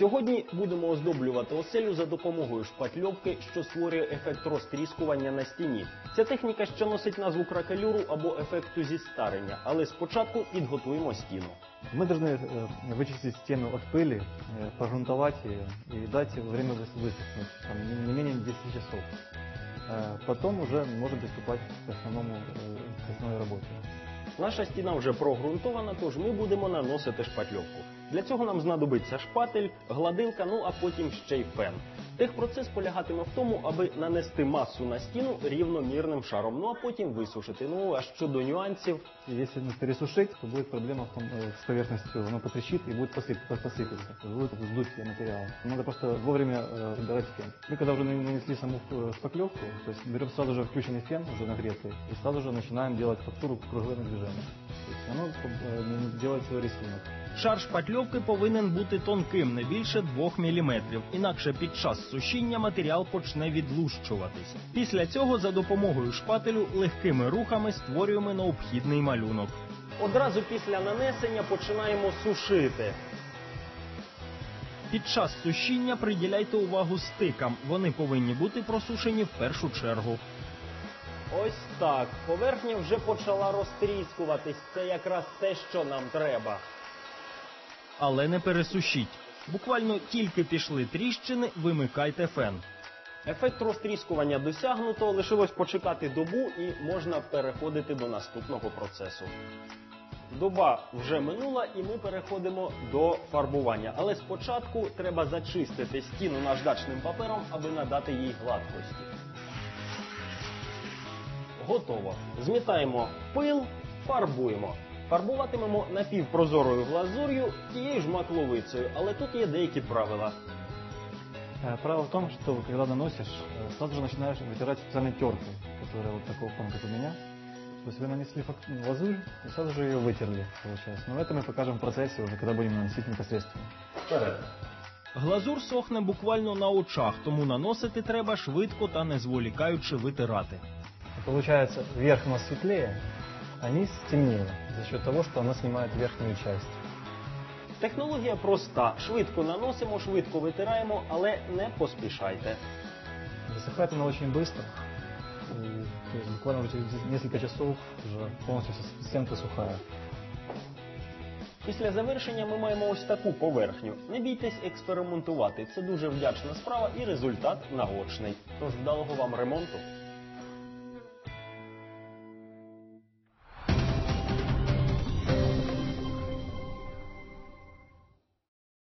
Сьогодні будемо оздоблювати оселю за допомогою шпатльовки, що створює ефект розтріскування на стіні. Ця техніка ще носить назву кракелюру або ефекту зістарення, але спочатку підготуємо стіну. Мы должны э, вычистить стену от пыли, э, погрунтовать ее и дать время выс- высохнуть, там, не- не менее 10 часов. Э, Потом уже можно приступать к основному, э, к основной работе. Наша стіна вже прогрунтована, тож ми будемо наносити шпатльовку. Для цього нам знадобиться шпатель, гладилка, ну а потім ще й фен. Техпроцес полягатиме в тому, аби нанести масу на стіну рівномірним шаром, ну а потім висушити. Ну а щодо нюансів, И если ну, пересушить, то будет проблема в том, э, с поверхностью, оно потрещит и будет посып- пос- посыпаться, будет вздутие материала. Надо просто вовремя э, убирать фен. Мы когда уже на- нанесли саму э, шпаклевку, то есть берем сразу же включенный фен, уже нагретый, и сразу же начинаем делать фактуру круговым движением. То есть оно э, делает свой рисунок. Шар шпатльовки повинен бути тонким, не більше 2 мм, інакше під час сушіння матеріал почне відлущуватись. Після цього за допомогою шпателю легкими рухами створюємо необхідний малюнок. одразу після нанесення починаємо сушити. Під час сушіння приділяйте увагу стикам. Вони повинні бути просушені в першу чергу. Ось так. Поверхня вже почала розтріскуватись. Це якраз те, що нам треба. Але не пересушіть. Буквально тільки пішли тріщини, вимикайте фен. Ефект розтріскування досягнуто, лишилось почекати добу і можна переходити до наступного процесу. Доба вже минула, і ми переходимо до фарбування. Але спочатку треба зачистити стіну наждачним папером, аби надати їй гладкості. Готово. Змітаємо пил, фарбуємо. Фарбуватимемо напівпрозорою глазур'ю тією ж макловицею, але тут є деякі правила. Э, Правило в том, что когда наносишь, э, сразу же начинаешь вытирать специальной теркой, которая вот такого формы, как у меня. То есть вы нанесли фак- ну, глазурь и сразу же ее вытерли, получается. Но это мы покажем в процессе уже, когда будем наносить непосредственно. Вперед. Глазур сохне буквально на очах, тому наносити треба швидко та не зволікаючи витирати. И Получается, верх у нас светлее, а низ темнее за счет того, что она снимает верхнюю часть. Технологія проста. Швидко наносимо, швидко витираємо, але не поспішайте. Высыхает она очень быстро. И, то есть буквально уже через несколько часов уже полностью вся стенка сухая. Після завершення ми маємо ось таку поверхню. Не бійтесь експериментувати. Це дуже вдячна справа і результат наочний. Тож вдалого вам ремонту.